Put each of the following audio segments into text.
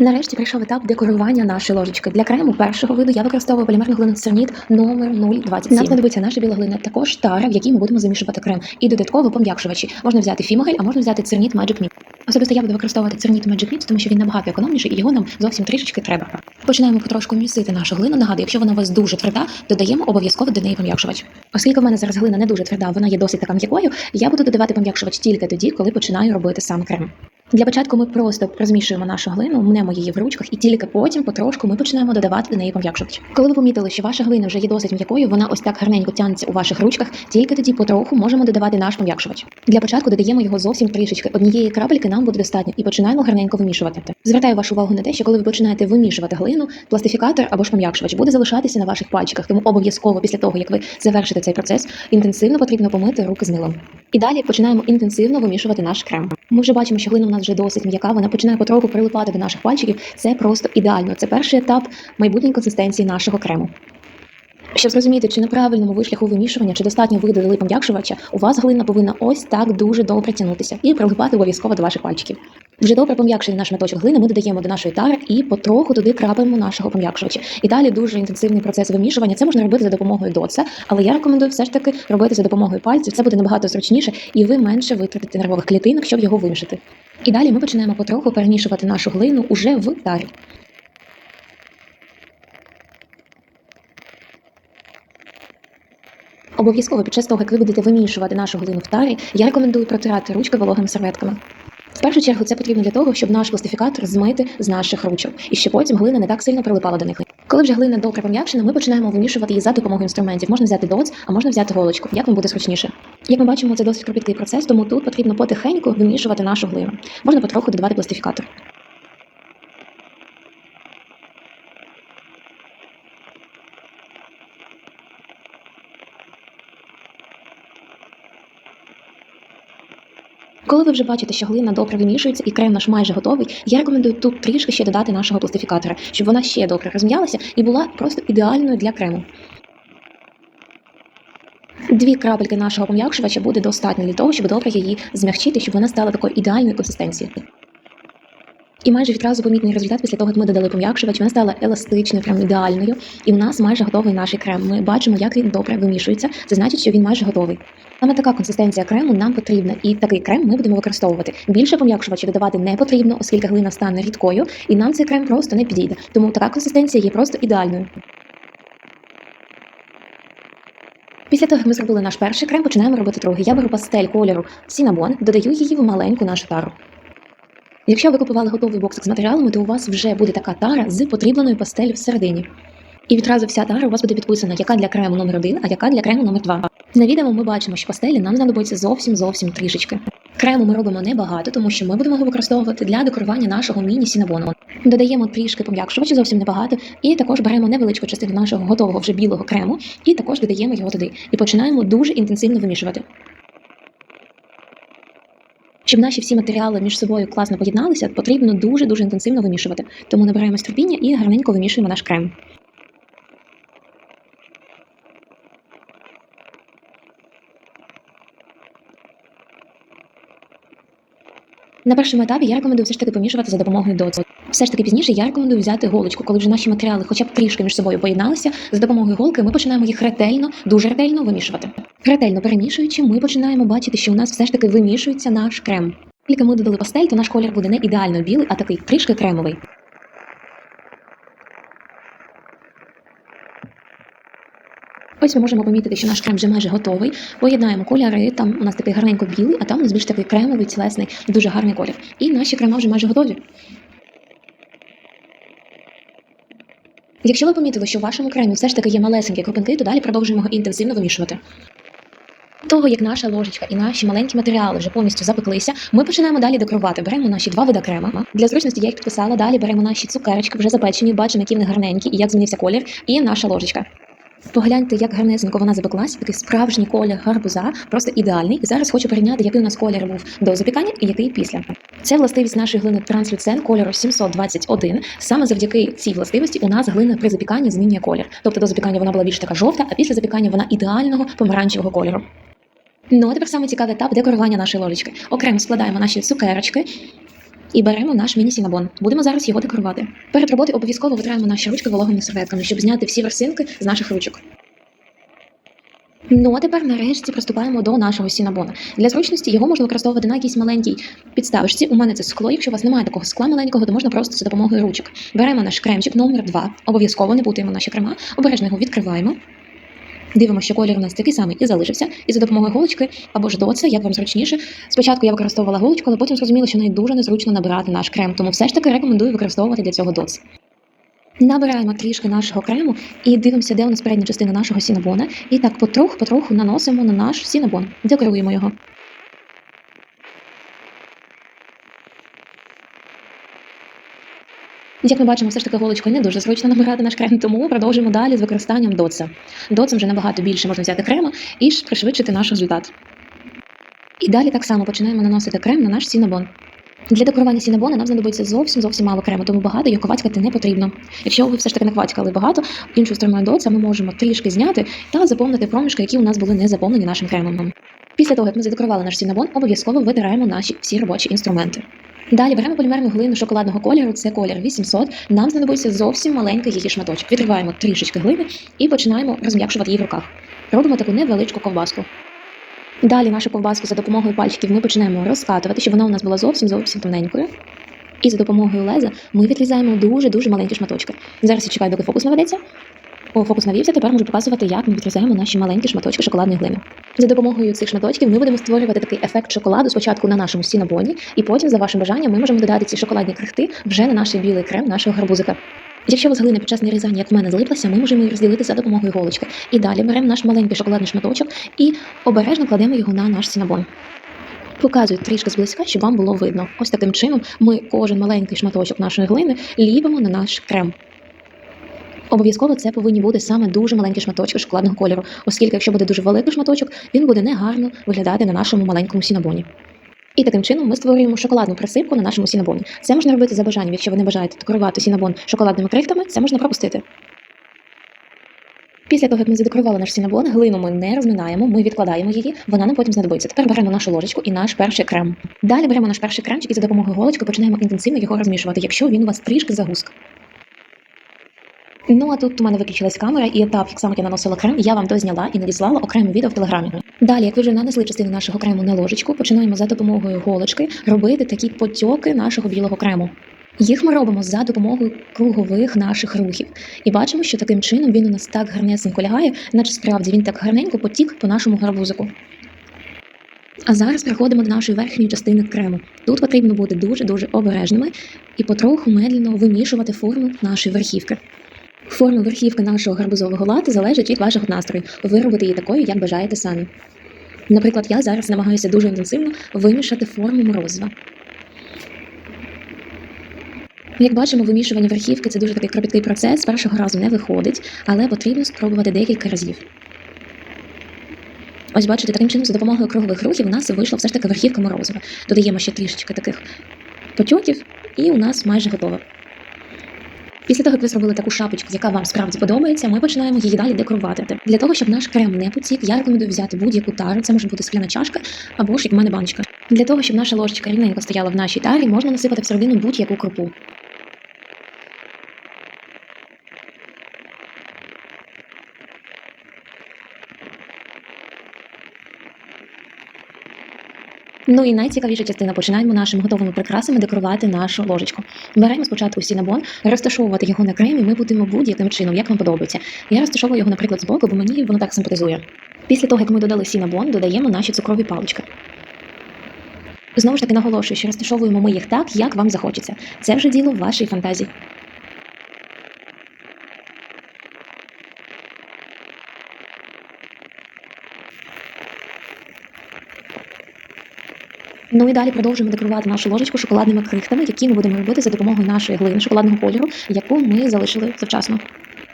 Нарешті прийшов етап декорування нашої ложечки. Для крему першого виду я використовую полімерну глину церніт номер 027. Нам знадобиться наша біла глина, також тара, в якій ми будемо замішувати крем. І додатково пом'якшувачі. Можна взяти фімогель, а можна взяти церніт Magic Mix. Особисто я буду використовувати церніт Magic Mix, тому що він набагато економніший і його нам зовсім трішечки треба. Починаємо потрошку місити нашу глину. Нагадую, якщо вона у вас дуже тверда, додаємо обов'язково до неї пом'якшувач. Оскільки в мене зараз глина не дуже тверда, вона є досить така м'якою, я буду додавати пом'якшувач тільки тоді, коли починаю робити сам крем. Для початку ми просто розмішуємо нашу глину, мнемо її в ручках, і тільки потім потрошку ми починаємо додавати до неї пом'якшувач. Коли ви помітили, що ваша глина вже є досить м'якою, вона ось так гарненько тягнеться у ваших ручках, тільки тоді потроху можемо додавати наш пом'якшувач. Для початку додаємо його зовсім трішечки. Однієї крапельки нам буде достатньо, і починаємо гарненько вимішувати. Звертаю вашу увагу на те, що коли ви починаєте вимішувати глину, пластифікатор або ж пом'якшувач буде залишатися на ваших пальчиках, тому обов'язково після того, як ви завершите цей процес, інтенсивно потрібно помити руки з милом. І далі починаємо інтенсивно вимішувати наш крем. Ми вже бачимо, що глина нас вже досить м'яка, вона починає потроху прилипати до наших пальчиків. Це просто ідеально. Це перший етап майбутньої консистенції нашого крему. Щоб зрозуміти, чи на правильному ви шляху вимішування, чи достатньо ви пом'якшувача, у вас глина повинна ось так дуже добре тягнутися і прилипати обов'язково до ваших пальчиків. Вже добре пом'якшений наш меточок глини ми додаємо до нашої тари і потроху туди крапаємо нашого пом'якшувача. І далі дуже інтенсивний процес вимішування. Це можна робити за допомогою доца, але я рекомендую все ж таки робити за допомогою пальців. Це буде набагато зручніше, і ви менше витратите нервових клітинок, щоб його вимішати. І далі ми починаємо потроху перемішувати нашу глину уже в тарі. Обов'язково під час того, як ви будете вимішувати нашу глину в тарі, я рекомендую протирати ручки вологими серветками. В першу чергу це потрібно для того, щоб наш пластифікатор змити з наших ручок, і щоб потім глина не так сильно прилипала до них. Коли вже глина добре пом'якшена, ми починаємо вимішувати її за допомогою інструментів. Можна взяти доц, а можна взяти голочку, як вам буде зручніше. Як ми бачимо, це досить кропіткий процес, тому тут потрібно потихеньку вимішувати нашу глину. Можна потроху додавати пластифікатор. Коли ви вже бачите, що глина добре вимішується і крем наш майже готовий, я рекомендую тут трішки ще додати нашого пластифікатора, щоб вона ще добре розм'ялася і була просто ідеальною для крему. Дві крапельки нашого пом'якшувача буде достатньо для того, щоб добре її змягчити, щоб вона стала такою ідеальною консистенції. І майже відразу помітний результат після того, як ми додали пом'якшувач, вона стала еластичною, прям ідеальною. І в нас майже готовий наш крем. Ми бачимо, як він добре вимішується. Це значить, що він майже готовий. Саме така консистенція крему нам потрібна, і такий крем ми будемо використовувати. Більше пом'якшувача додавати не потрібно, оскільки глина стане рідкою, і нам цей крем просто не підійде. Тому така консистенція є просто ідеальною. Після того, як ми зробили наш перший крем, починаємо робити другий. Я беру пастель кольору Cinnamon, додаю її в маленьку нашу тару. Якщо ви купували готовий боксик з матеріалами, то у вас вже буде така тара з потрібленою пастелью всередині. І відразу вся тара у вас буде підписана, яка для крему номер 1 а яка для крему номер 2 На відео ми бачимо, що пастелі нам знадобиться зовсім зовсім трішечки. Крему ми робимо небагато, тому що ми будемо його використовувати для декорування нашого міні-сінабону. Додаємо трішки пом'якшувача, зовсім небагато, і також беремо невеличку частину нашого готового вже білого крему, і також додаємо його туди. І починаємо дуже інтенсивно вимішувати. Щоб наші всі матеріали між собою класно поєдналися, потрібно дуже дуже інтенсивно вимішувати. Тому набираємось терпіння і гарненько вимішуємо наш крем. На першому етапі я рекомендую все ж таки помішувати за допомогою доцу. Все ж таки пізніше я рекомендую взяти голочку, коли вже наші матеріали хоча б трішки між собою поєдналися. За допомогою голки ми починаємо їх ретельно, дуже ретельно вимішувати. Ретельно перемішуючи, ми починаємо бачити, що у нас все ж таки вимішується наш крем. Тільки ми додали пастель, то наш колір буде не ідеально білий, а такий трішки кремовий. Ось ми можемо помітити, що наш крем вже майже готовий. Поєднаємо кольори. Там у нас такий гарненько білий, а там у нас більш такий кремовий, цілесний, дуже гарний колір. І наші крема вже майже готові. Якщо ви помітили, що в вашому кремі все ж таки є малесенькі крупинки, то далі продовжуємо його інтенсивно вимішувати. Того, як наша ложечка і наші маленькі матеріали вже повністю запеклися, ми починаємо далі декорувати. Беремо наші два вида крема. Для зручності я їх підписала. Далі беремо наші цукерочки, вже запечені, бачимо, які вони гарненькі і як змінився колір, і наша ложечка. Погляньте, як гарнесенько вона запеклася, такий справжній колір гарбуза, просто ідеальний. І зараз хочу порівняти, який у нас колір був до запікання і який після. Це властивість нашої глини транслюцен кольору 721. Саме завдяки цій властивості у нас глина при запіканні змінює колір. Тобто до запікання вона була більш така жовта, а після запікання вона ідеального помаранчевого кольору. Ну а тепер саме цікавий етап декорування нашої ложечки. Окремо складаємо наші цукерочки. І беремо наш міні-сінабон. Будемо зараз його декорувати. Перед роботою обов'язково витираємо наші ручки вологими серветками, щоб зняти всі ворсинки з наших ручок. Ну а тепер нарешті приступаємо до нашого сінабона. Для зручності його можна використовувати на якійсь маленькій підставочці. У мене це скло. Якщо у вас немає такого скла маленького, то можна просто за допомогою ручок. Беремо наш кремчик номер 2 Обов'язково не путаємо наші крема. Обережно його відкриваємо. Дивимося, що колір у нас такий самий і залишився. І за допомогою голочки або ж доце, як вам зручніше. Спочатку я використовувала голочку, але потім зрозуміла, що нею дуже незручно набирати наш крем. Тому все ж таки рекомендую використовувати для цього доц. Набираємо трішки нашого крему і дивимося, де у нас передня частина нашого сінабона. І так потроху-потроху наносимо на наш сінабон. Декоруємо його. Як ми бачимо, все ж таки голочкою не дуже зручно набирати наш крем, тому продовжуємо далі з використанням доца. Доцем вже набагато більше можна взяти крема і пришвидшити наш результат. І далі так само починаємо наносити крем на наш сінабон. Для декорування сінабона нам знадобиться зовсім зовсім мало крему, тому багато його квацькати не потрібно. Якщо ви все ж таки наквацькали багато, іншою стороною доца ми можемо трішки зняти та заповнити проміжки, які у нас були не заповнені нашим кремом. Після того, як ми задекорували наш сінабон, обов'язково витираємо наші всі робочі інструменти. Далі беремо полімерну глину шоколадного кольору, це колір 800. Нам знадобиться зовсім маленький її шматочок. Відриваємо трішечки глини і починаємо розм'якшувати її в руках. Робимо таку невеличку ковбаску. Далі нашу ковбаску за допомогою пальчиків ми починаємо розкатувати, щоб вона у нас була зовсім зовсім тоненькою. І за допомогою леза ми відрізаємо дуже-дуже маленькі шматочки. Зараз я чекаю, доки фокус наведеться. О, фокус навівся, тепер можу показувати, як ми відрізаємо наші маленькі шматочки шоколадної глини. За допомогою цих шматочків ми будемо створювати такий ефект шоколаду спочатку на нашому сінабоні, і потім, за вашим бажанням, ми можемо додати ці шоколадні крихти вже на наш білий крем нашого гарбузика. Якщо у вас глина під час нарізання, як в мене, злиплася, ми можемо її розділити за допомогою голочки. І далі беремо наш маленький шоколадний шматочок і обережно кладемо його на наш сінабон. Показую трішки зблизька, щоб вам було видно. Ось таким чином ми кожен маленький шматочок нашої глини ліпимо на наш крем. Обов'язково це повинні бути саме дуже маленькі шматочки шоколадного кольору, оскільки якщо буде дуже великий шматочок, він буде негарно виглядати на нашому маленькому сінабоні. І таким чином ми створюємо шоколадну присипку на нашому сінабоні. Це можна робити за бажанням. Якщо ви не бажаєте декорувати сінабон шоколадними крихтами, це можна пропустити. Після того, як ми задекорували наш сінабон, глину ми не розминаємо, ми відкладаємо її, вона нам потім знадобиться. Тепер беремо нашу ложечку і наш перший крем. Далі беремо наш перший кремчик і за допомогою голочки починаємо інтенсивно його розмішувати, якщо він у вас трішки загуск. Ну а тут у мене виключилась камера, і етап, як саме я наносила крем, я вам дозняла і надіслала окреме відео в телеграмі. Далі, як ви вже нанесли частину нашого крему на ложечку, починаємо за допомогою голочки робити такі потьоки нашого білого крему. Їх ми робимо за допомогою кругових наших рухів. І бачимо, що таким чином він у нас так гарнесенько лягає, наче справді він так гарненько потік по нашому гарбузику. А зараз переходимо до нашої верхньої частини крему. Тут потрібно бути дуже-дуже обережними і потроху медленно вимішувати форму нашої верхівки. Форма верхівки нашого гарбузового лати залежить від вашого настрою. Ви робите її такою, як бажаєте самі. Наприклад, я зараз намагаюся дуже інтенсивно вимішати форму морозива. Як бачимо, вимішування верхівки це дуже такий кропіткий процес. Першого разу не виходить, але потрібно спробувати декілька разів. Ось бачите, таким чином, за допомогою кругових рухів у нас вийшла все ж таки верхівка морозива. Додаємо ще трішечки таких потьоків, і у нас майже готово. Після того, як ви зробили таку шапочку, яка вам справді подобається, ми починаємо її далі декорувати. Для того, щоб наш крем не потік, я рекомендую взяти будь-яку тару. Це може бути скляна чашка або ж як в мене баночка. Для того, щоб наша ложечка рівненько стояла в нашій тарі, можна насипати всередину будь-яку крупу. Ну і найцікавіша частина. Починаємо нашими готовими прикрасами декорувати нашу ложечку. Беремо спочатку сінабон, розташовувати його на кремі. Ми будемо будь-яким чином, як вам подобається. Я розташовую його, наприклад, збоку, бо мені воно так симпатизує. Після того, як ми додали сінабон, додаємо наші цукрові палички. Знову ж таки наголошую, що розташовуємо ми їх так, як вам захочеться. Це вже діло вашої фантазії. Ну і далі продовжуємо декорувати нашу ложечку шоколадними крихтами, які ми будемо робити за допомогою нашої глини шоколадного кольору, яку ми залишили завчасно.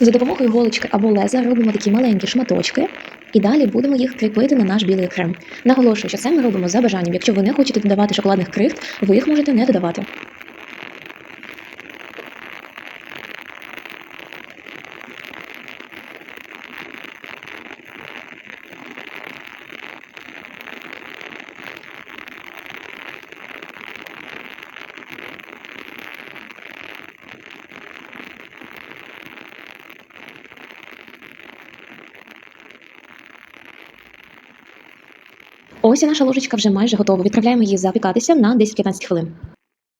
За допомогою голочки або леза робимо такі маленькі шматочки, і далі будемо їх кріпити на наш білий крем. Наголошую, що це ми робимо за бажанням. Якщо ви не хочете додавати шоколадних крихт, ви їх можете не додавати. Ось і наша ложечка вже майже готова. Відправляємо її запікатися на 10-15 хвилин.